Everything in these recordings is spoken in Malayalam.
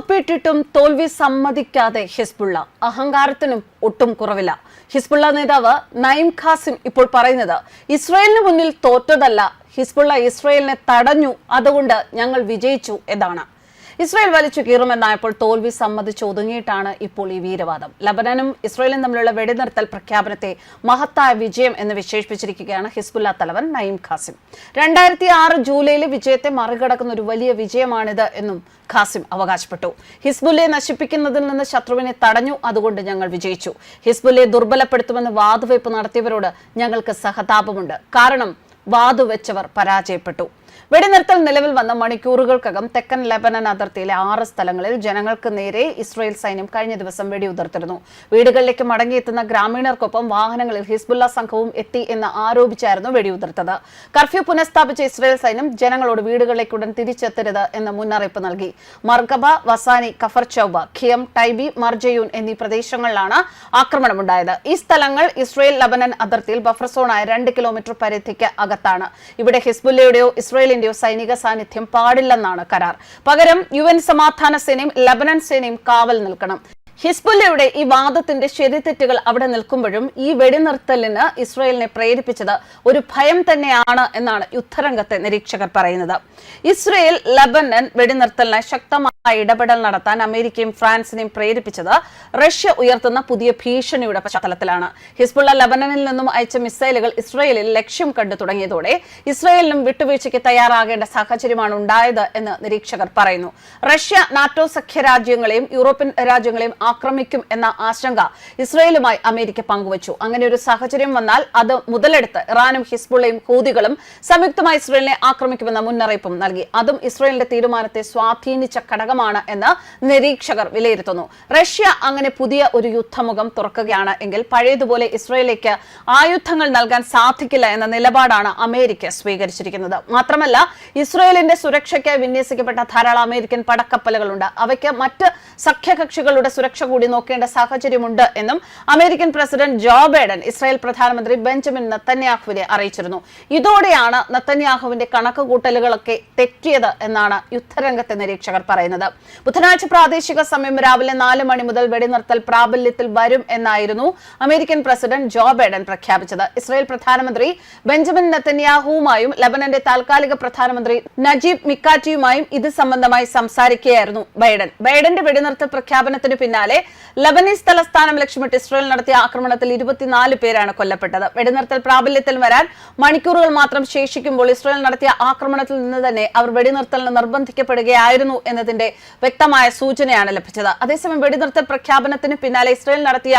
ഒപ്പിട്ടിട്ടും തോൽവി സമ്മതിക്കാതെ ഹിസ്ബുള്ള. അഹങ്കാരത്തിനും ഒട്ടും കുറവില്ല. ഹിസ്ബുള്ള നേതാവ് നൈം ഖാസിം ഇപ്പോൾ പറയുന്നത് ഇസ്രയേലിന് മുന്നിൽ തോറ്റതല്ല ഹിസ്ബുള്ള ഇസ്രയേലിനെ തടഞ്ഞു അതുകൊണ്ട് ഞങ്ങൾ വിജയിച്ചു എന്നാണ്. ഇസ്രായേൽ വലിച്ചു കീറുമെന്നായപ്പോൾ തോൽവി സമ്മതിച്ച് ഒതുങ്ങിയിട്ടാണ് ഇപ്പോൾ ഈ വീരവാദം. ലബനനും ഇസ്രായേലും തമ്മിലുള്ള വെടിനിർത്തൽ പ്രഖ്യാപനത്തെ മഹത്തായ വിജയം എന്ന് വിശേഷിപ്പിച്ചിരിക്കുകയാണ് ഹിസ്ബുല്ല തലവൻ നയിം ഖാസിം. രണ്ടായിരത്തി ആറ് ജൂലൈയിലെ വിജയത്തെ മറികടക്കുന്ന ഒരു വലിയ വിജയമാണിത് എന്നും ഖാസിം അവകാശപ്പെട്ടു. ഹിസ്ബുല്ലെ നശിപ്പിക്കുന്നതിൽ നിന്ന് ശത്രുവിനെ തടഞ്ഞു അതുകൊണ്ട് ഞങ്ങൾ വിജയിച്ചു. ഹിസ്ബുല്ലെ ദുർബലപ്പെടുത്തുമെന്ന് വാതുവയ്പ് നടത്തിയവരോട് ഞങ്ങൾക്ക് സഹതാപമുണ്ട്. കാരണം വാതുവെച്ചവർ പരാജയപ്പെട്ടു. വെടിനിർത്തൽ നിലവിൽ വന്ന മണിക്കൂറുകൾക്കകം തെക്കൻ ലെബനൻ അതിർത്തിയിലെ ആറ് സ്ഥലങ്ങളിൽ ജനങ്ങൾക്ക് നേരെ ഇസ്രായേൽ സൈന്യം കഴിഞ്ഞ ദിവസം വെടിയുതിർത്തിരുന്നു. വീടുകളിലേക്ക് മടങ്ങിയെത്തുന്ന ഗ്രാമീണർക്കൊപ്പം വാഹനങ്ങളിൽ ഹിസ്ബുല്ല സംഘവും എത്തി എന്ന് ആരോപിച്ചായിരുന്നു വെടിയുതിർത്തത്. കർഫ്യൂ പുനഃസ്ഥാപിച്ച ഇസ്രായേൽ സൈന്യം ജനങ്ങളോട് വീടുകളിലേക്ക് ഉടൻ തിരിച്ചെത്തരുത് എന്ന് മുന്നറിയിപ്പ് നൽകി. മർഗബ വസാനി കഫർ ചൌബ ഖിയം ടൈബി മർജയൂൻ എന്നീ പ്രദേശങ്ങളിലാണ് ആക്രമണമുണ്ടായത്. ഈ സ്ഥലങ്ങൾ ഇസ്രായേൽ ലബനൻ അതിർത്തിയിൽ ബഫർ സോണായ രണ്ട് കിലോമീറ്റർ പരിധിക്ക് അകത്താണ്. ഇവിടെ ഹിസ്ബുല്ലയുടെയോ ഇസ്രായേലിന്റെയോ സൈനിക സാന്നിധ്യം പാടില്ലെന്നാണ് കരാർ. പകരം യു സമാധാന സേനയും ലബനൻ സേനയും കാവൽ നിൽക്കണം. ഹിസ്ബുല്ലയുടെ ഈ വാദത്തിന്റെ ശരിതെറ്റുകൾ അവിടെ നിൽക്കുമ്പോഴും ഈ വെടിനിർത്തലിന് ഇസ്രയേലിനെ പ്രേരിപ്പിച്ചത് ഒരു ഭയം തന്നെയാണ് എന്നാണ് യുദ്ധരംഗത്തെ നിരീക്ഷകർ പറയുന്നത്. ഇസ്രയേൽ ലബനൻ വെടിനിർത്തലിനായി ശക്തമായ ഇടപെടൽ നടത്താൻ അമേരിക്കയും ഫ്രാൻസിനെയും പ്രേരിപ്പിച്ചത് റഷ്യ ഉയർത്തുന്ന പുതിയ ഭീഷണിയുടെ പശ്ചാത്തലത്തിലാണ്. ഹിസ്ബുള്ള ലബനനിൽ നിന്നും അയച്ച മിസൈലുകൾ ഇസ്രയേലിൽ ലക്ഷ്യം കണ്ടു തുടങ്ങിയതോടെ ഇസ്രയേലിനും വിട്ടുവീഴ്ചയ്ക്ക് തയ്യാറാകേണ്ട സാഹചര്യമാണ് ഉണ്ടായത് എന്ന് നിരീക്ഷകർ പറയുന്നു. റഷ്യ നാറ്റോ സഖ്യ രാജ്യങ്ങളെയും യൂറോപ്യൻ രാജ്യങ്ങളെയും ആക്രമിക്കും എന്ന ആശങ്ക ഇസ്രയേലുമായി അമേരിക്ക പങ്കുവച്ചു. അങ്ങനെ ഒരു സാഹചര്യം വന്നാൽ അത് മുതലെടുത്ത് ഇറാനും ഹിസ്ബുള്ളയും ഹൂതികളും സംയുക്തമായി ഇസ്രയേലിനെ ആക്രമിക്കുമെന്ന മുന്നറിയിപ്പും നൽകി. അതും ഇസ്രയേലിന്റെ തീരുമാനത്തെ സ്വാധീനിച്ച ഘടകമാണ് എന്ന് നിരീക്ഷകർ വിലയിരുത്തുന്നു. റഷ്യ അങ്ങനെ പുതിയ ഒരു യുദ്ധമുഖം തുറക്കുകയാണ് എങ്കിൽ പഴയതുപോലെ ഇസ്രയേലിലേക്ക് ആയുധങ്ങൾ നൽകാൻ സാധിക്കില്ല എന്ന നിലപാടാണ് അമേരിക്ക സ്വീകരിച്ചിരിക്കുന്നത്. മാത്രമല്ല ഇസ്രയേലിന്റെ സുരക്ഷയ്ക്കായി വിന്യസിക്കപ്പെട്ട ധാരാളം അമേരിക്കൻ പടക്കപ്പലുകളുണ്ട്. അവയ്ക്ക് മറ്റ് സഖ്യകക്ഷികളുടെ സുരക്ഷ കൂടി നോക്കേണ്ട സാഹചര്യമുണ്ട് എന്നും American president Joe Biden Israel പ്രധാനമന്ത്രി ബെഞ്ചമിൻ നത്തന്യാഹുവിനെ അറിയിച്ചിരുന്നു. ഇതോടെയാണ് നത്തന്യാഹുവിന്റെ കണക്കുകൂട്ടലുകളൊക്കെ തെറ്റിയത് എന്നാണ് യുദ്ധരംഗത്തെ നിരീക്ഷകർ പറയുന്നത്. ബുധനാഴ്ച പ്രാദേശിക സമയം രാവിലെ നാല് മണി മുതൽ വെടിനിർത്തൽ പ്രാബല്യത്തിൽ വരും എന്നായിരുന്നു അമേരിക്കൻ പ്രസിഡന്റ് ജോ ബൈഡൻ പ്രഖ്യാപിച്ചത്. ഇസ്രായേൽ പ്രധാനമന്ത്രി ബെഞ്ചമിൻ നെത്തന്യാഹുവുമായും ലബനന്റെ താൽക്കാലിക പ്രധാനമന്ത്രി നജീബ് മിക്കാറ്റിയുമായും ഇത് സംബന്ധമായി സംസാരിക്കുകയായിരുന്നു ബൈഡൻ. ബൈഡന്റെ വെടിനിർത്തൽ പ്രഖ്യാപനത്തിന് പിന്നാലെ ലബനീസ് തലസ്ഥാനം ലക്ഷ്യമിട്ട് ഇസ്രയേൽ നടത്തിയ ആക്രമണത്തിൽ ഇരുപത്തിനാല് പേരാണ് കൊല്ലപ്പെട്ടത്. വെടിനിർത്തൽ പ്രാബല്യത്തിൽ വരാൻ മണിക്കൂറുകൾ മാത്രം ശേഷിക്കുമ്പോൾ ഇസ്രയേൽ നടത്തിയ ആക്രമണത്തിൽ നിന്ന് തന്നെ അവർ വെടിനിർത്തലിന് നിർബന്ധിക്കപ്പെടുകയായിരുന്നു എന്നതിന്റെ വ്യക്തമായ സൂചനയാണ് ലഭിച്ചത്. അതേസമയം വെടിനിർത്തൽ പ്രഖ്യാപനത്തിന് പിന്നാലെ ഇസ്രയേൽ നടത്തിയ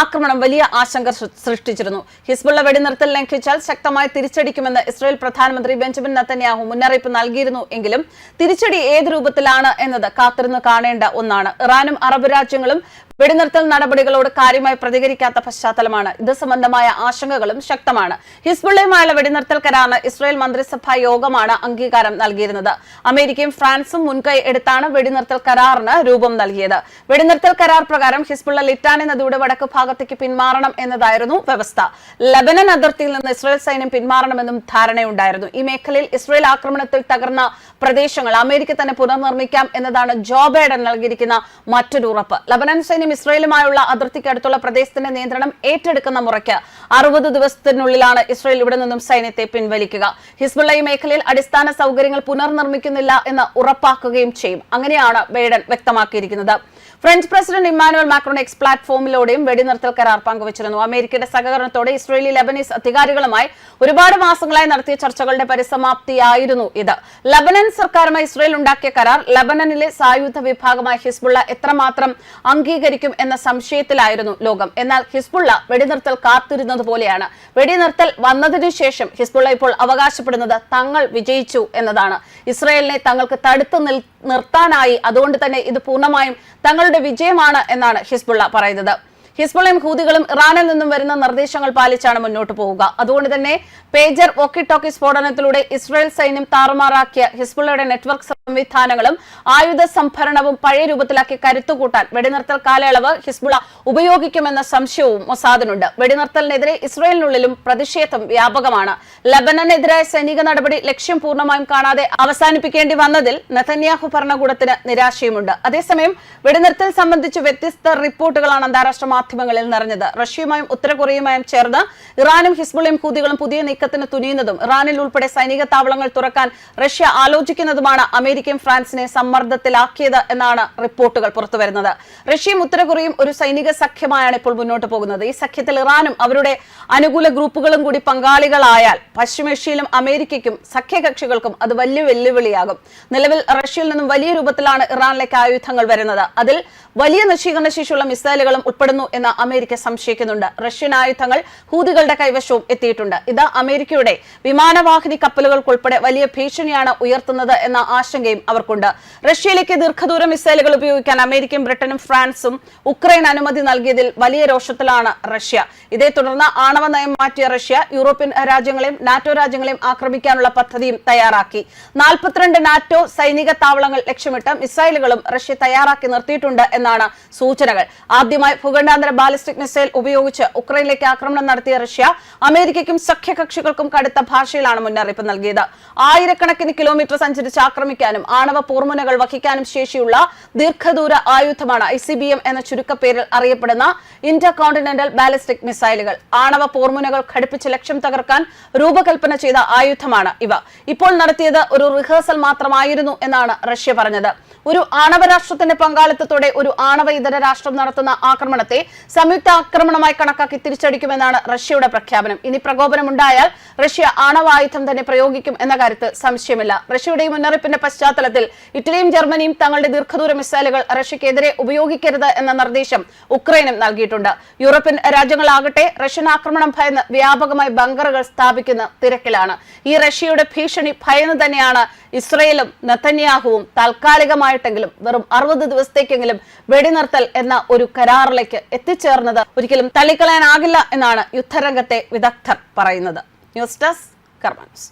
ആക്രമണം വലിയ ആശങ്ക സൃഷ്ടിച്ചിരുന്നു. ഹിസ്ബുള്ള വെടിനിർത്തൽ ലംഘിച്ചാൽ ശക്തമായി തിരിച്ചടിക്കുമെന്ന് ഇസ്രായേൽ പ്രധാനമന്ത്രി ബെഞ്ചമിൻ നത്തന്യാഹു മുന്നറിയിപ്പ് നൽകിയിരുന്നു എങ്കിലും തിരിച്ചടി ഏത് രൂപത്തിലാണ് എന്നത് കാത്തിരുന്ന് കാണേണ്ട ഒന്നാണ്. ഇറാനും അറബ് രാജ്യങ്ങളും വെടിനിർത്തൽ നടപടികളോട് കാര്യമായി പ്രതികരിക്കാത്ത പശ്ചാത്തലമാണ്. ഇത് സംബന്ധമായ ആശങ്കകളും ശക്തമാണ്. ഹിസ്ബുള്ളയുമായുള്ള വെടിനിർത്തൽ കരാറിന് ഇസ്രായേൽ മന്ത്രിസഭാ യോഗമാണ് അംഗീകാരം നൽകിയിരുന്നത്. അമേരിക്കയും ഫ്രാൻസും മുൻകൈ എടുത്താണ് വെടിനിർത്തൽ കരാറിന് രൂപം നൽകിയത്. വെടിനിർത്തൽ കരാർ പ്രകാരം ഹിസ്ബുള്ള ലിറ്റാനി നദിയുടെ വടക്ക് ഭാഗത്തേക്ക് പിന്മാറണം എന്നതായിരുന്നു വ്യവസ്ഥ. ലബനൻ അതിർത്തിയിൽ നിന്ന് ഇസ്രായേൽ സൈന്യം പിന്മാറണമെന്നും ധാരണയുണ്ടായിരുന്നു. ഈ മേഖലയിൽ ഇസ്രായേൽ ആക്രമണത്തിൽ തകർന്ന പ്രദേശങ്ങൾ അമേരിക്ക തന്നെ പുനർനിർമ്മിക്കാം എന്നതാണ് ജോ ബൈഡൻ നൽകിയിരിക്കുന്ന മറ്റൊരു ഉറപ്പ്. ലബനൻ സൈന്യം ഇസ്രായേലുമായുള്ള അതിർത്തിക്ക് അടുത്തുള്ള പ്രദേശത്തിന്റെ നിയന്ത്രണം ഏറ്റെടുക്കുന്ന മുറയ്ക്ക് അറുപത് ദിവസത്തിനുള്ളിലാണ് ഇസ്രായേൽ ഇവിടെ നിന്നും സൈന്യത്തെ പിൻവലിക്കുക. ഹിസ്ബുള്ള ഈ മേഖലയിൽ അടിസ്ഥാന സൗകര്യങ്ങൾ പുനർനിർമ്മിക്കുന്നില്ല എന്ന് ഉറപ്പാക്കുകയും ചെയ്യും. അങ്ങനെയാണ് ബൈഡൻ വ്യക്തമാക്കിയിരിക്കുന്നത്. French president Emmanuel Macron X പ്ലാറ്റ്ഫോമിലൂടെയും വെടിനിർത്തൽ കരാർ പങ്കുവച്ചിരുന്നു. അമേരിക്കയുടെ സഹകരണത്തോടെ ഇസ്രയേലി ലബനീസ് അധികാരികളുമായി ഒരുപാട് മാസങ്ങളായി നടത്തിയ ചർച്ചകളുടെ പരിസമാപ്തിയായിരുന്നു ഇത്. ലബനൻ സർക്കാരുമായി ഇസ്രയേൽ ഉണ്ടാക്കിയ കരാർ ലബനനിലെ സായുധ വിഭാഗമായ ഹിസ്ബുള്ള എത്രമാത്രം അംഗീകരിക്കും എന്ന സംശയത്തിലായിരുന്നു ലോകം. എന്നാൽ ഹിസ്ബുള്ള വെടിനിർത്തൽ കാത്തിരുന്നത് പോലെയാണ്. വെടിനിർത്തൽ വന്നതിനു ശേഷം ഹിസ്ബുള്ള ഇപ്പോൾ അവകാശപ്പെടുന്നത് തങ്ങൾ വിജയിച്ചു എന്നതാണ്. ഇസ്രയേലിനെ തങ്ങൾക്ക് തടുത്തു നിർത്താനായി. അതുകൊണ്ട് തന്നെ ഇത് പൂർണമായും തങ്ങളുടെ വിജയമാണ് എന്നാണ് ഹിസ്ബുള്ള പറയുന്നത്. ഹിസ്ബുള്ളയും ഹൂതികളും ഇറാനിൽ നിന്നും വരുന്ന നിർദ്ദേശങ്ങൾ പാലിച്ചാണ് മുന്നോട്ട് പോവുക. അതുകൊണ്ട് തന്നെ പേജർ വോക്കി ടോക്കി സ്ഫോടനത്തിലൂടെ ഇസ്രായേൽ സൈന്യം താറുമാറാക്കിയ ഹിസ്ബുള്ളയുടെ നെറ്റ്വർക്ക് സംവിധാനങ്ങളും ആയുധ സംഭരണവും പഴയ രൂപത്തിലാക്കി കരുത്തുകൂട്ടാൻ വെടിനിർത്തൽ കാലയളവ് ഹിസ്ബുള ഉപയോഗിക്കുമെന്ന സംശയവും മൊസാദിനുണ്ട്. വെടിനിർത്തലിനെതിരെ ഇസ്രയേലിനുള്ളിലും പ്രതിഷേധം വ്യാപകമാണ്. ലബനനെതിരായ സൈനിക നടപടി ലക്ഷ്യം പൂർണമായും കാണാതെ അവസാനിപ്പിക്കേണ്ടി വന്നതിൽ നെതന്യാഹു ഭരണകൂടത്തിന് നിരാശയുമുണ്ട്. അതേസമയം വെടിനിർത്തൽ സംബന്ധിച്ച് വ്യത്യസ്ത റിപ്പോർട്ടുകളാണ് അന്താരാഷ്ട്ര മാധ്യമങ്ങളിൽ നിറഞ്ഞത്. റഷ്യയുമായും ഉത്തരകൊറിയയുമായും ചേർന്ന് ഇറാനും ഹിസ്ബുളയും ഹൂതികളും പുതിയ നീക്കത്തിന് തുനിയുന്നതും ഇറാനിൽ ഉൾപ്പെടെ സൈനിക താവളങ്ങൾ തുറക്കാൻ റഷ്യ ആലോചിക്കുന്നതുമാണ് അമേരിക്കയും ഫ്രാൻസിനെ സമ്മർദ്ദത്തിലാക്കിയത് എന്നാണ് റിപ്പോർട്ടുകൾ പുറത്തുവരുന്നത്. റഷ്യയും ഉത്തരകൊറിയയും ഒരു സൈനിക സഖ്യമായാണ് ഇപ്പോൾ മുന്നോട്ട് പോകുന്നത്. ഈ സഖ്യത്തിൽ ഇറാനും അവരുടെ അനുകൂല ഗ്രൂപ്പുകളും കൂടി പങ്കാളികളായാൽ പശ്ചിമേഷ്യയിലും അമേരിക്കയ്ക്കും സഖ്യകക്ഷികൾക്കും അത് വലിയ വെല്ലുവിളിയാകും. നിലവിൽ റഷ്യയിൽ നിന്നും വലിയ രൂപത്തിലാണ് ഇറാനിലേക്ക് ആയുധങ്ങൾ വരുന്നത്. അതിൽ വലിയ നശീകരണ ശേഷിയുള്ള മിസൈലുകളും ഉൾപ്പെടുന്നു എന്ന് അമേരിക്ക സംശയിക്കുന്നുണ്ട്. റഷ്യൻ ആയുധങ്ങൾ ഹൂതികളുടെ കൈവശവും എത്തിയിട്ടുണ്ട്. ഇത് അമേരിക്കയുടെ വിമാനവാഹിനി കപ്പലുകൾക്കുൾപ്പെടെ വലിയ ഭീഷണിയാണ് ഉയർത്തുന്നത് എന്ന ആശങ്കയും അവർക്കുണ്ട്. റഷ്യയിലേക്ക് ദീർഘദൂര മിസൈലുകൾ ഉപയോഗിക്കാൻ അമേരിക്കയും ബ്രിട്ടനും ഫ്രാൻസും ഉക്രൈൻ അനുമതി നൽകിയതിൽ വലിയ രോഷത്തിലാണ് റഷ്യ. ഇതേ തുടർന്ന് ആണവ നയം മാറ്റിയ റഷ്യ യൂറോപ്യൻ രാജ്യങ്ങളെയും നാറ്റോ രാജ്യങ്ങളെയും ആക്രമിക്കാനുള്ള പദ്ധതിയും തയ്യാറാക്കി. നാൽപ്പത്തിരണ്ട് നാറ്റോ സൈനിക താവളങ്ങൾ ലക്ഷ്യമിട്ട് മിസൈലുകളും റഷ്യ തയ്യാറാക്കി നിർത്തിയിട്ടുണ്ട് എന്നാണ് സൂചനകൾ. ആദ്യമായി ഭൂഖണ്ഡാന്തര ബാലിസ്റ്റിക് മിസൈൽ ഉപയോഗിച്ച് ഉക്രൈനിലേക്ക് ആക്രമണം നടത്തിയ റഷ്യ അമേരിക്കയ്ക്കും സഖ്യകക്ഷികൾക്കും കടുത്ത ഭാഷയിലാണ് മുന്നറിയിപ്പ് നൽകിയത്. ആയിരക്കണക്കിന് കിലോമീറ്റർ സഞ്ചരിച്ച് ആക്രമിക്കാനും ആണവ പോർമുനകൾ വഹിക്കാനും ശേഷിയുള്ള ദീർഘദൂര ആയുധമാണ് ഐ സി ബി എം എന്ന ചുരുക്കപ്പേരിൽ അറിയപ്പെടുന്ന ഇന്റർ കോണ്ടിനെന്റൽ ബാലിസ്റ്റിക് മിസൈലുകൾ. ആണവ പോർമുനകൾ ഘടിപ്പിച്ച് ലക്ഷ്യം തകർക്കാൻ രൂപകൽപ്പന ചെയ്ത ആയുധമാണ് ഇവ. ഇപ്പോൾ നടത്തിയത് ഒരു റിഹേഴ്സൽ മാത്രമായിരുന്നു എന്നാണ് റഷ്യ പറഞ്ഞത്. ഒരു ആണവ രാഷ്ട്രത്തിന്റെ പങ്കാളിത്തത്തോടെ ഒരു ആണവ ഇതര രാഷ്ട്രം നടത്തുന്ന ആക്രമണത്തെ സംയുക്ത ആക്രമണമായി കണക്കാക്കി തിരിച്ചടിക്കുമെന്നാണ് റഷ്യയുടെ പ്രഖ്യാപനം. ഇനി പ്രകോപനമുണ്ടായാൽ റഷ്യ ആണവായുധം തന്നെ പ്രയോഗിക്കും എന്ന കാര്യത്തിൽ സംശയമില്ല. റഷ്യയുടെ മുന്നറിയിപ്പിന്റെ പശ്ചാത്തലത്തിൽ ഇറ്റലിയും ജർമ്മനിയും തങ്ങളുടെ ദീർഘദൂര മിസൈലുകൾ റഷ്യക്കെതിരെ ഉപയോഗിക്കരുത് എന്ന നിർദ്ദേശം ഉക്രൈനും നൽകിയിട്ടുണ്ട്. യൂറോപ്യൻ രാജ്യങ്ങളാകട്ടെ റഷ്യൻ ആക്രമണം ഭയന്ന് വ്യാപകമായി ബങ്കറുകൾ സ്ഥാപിക്കുന്ന തിരക്കിലാണ്. ഈ റഷ്യയുടെ ഭീഷണി ഭയന്ന് തന്നെയാണ് ഇസ്രയേലും നെതന്യാഹുവും താൽക്കാലികമായിട്ടെങ്കിലും വെറും അറുപത് ദിവസത്തേക്കെങ്കിലും വെടിനിർത്തൽ എന്ന ഒരു കരാറിലേക്ക് എത്തിച്ചേർന്നത് ഒരിക്കലും തള്ളിക്കളയാനാകില്ല എന്നാണ് യുദ്ധരംഗത്തെ വിദഗ്ധർ പറയുന്നത്. News desk Karma news.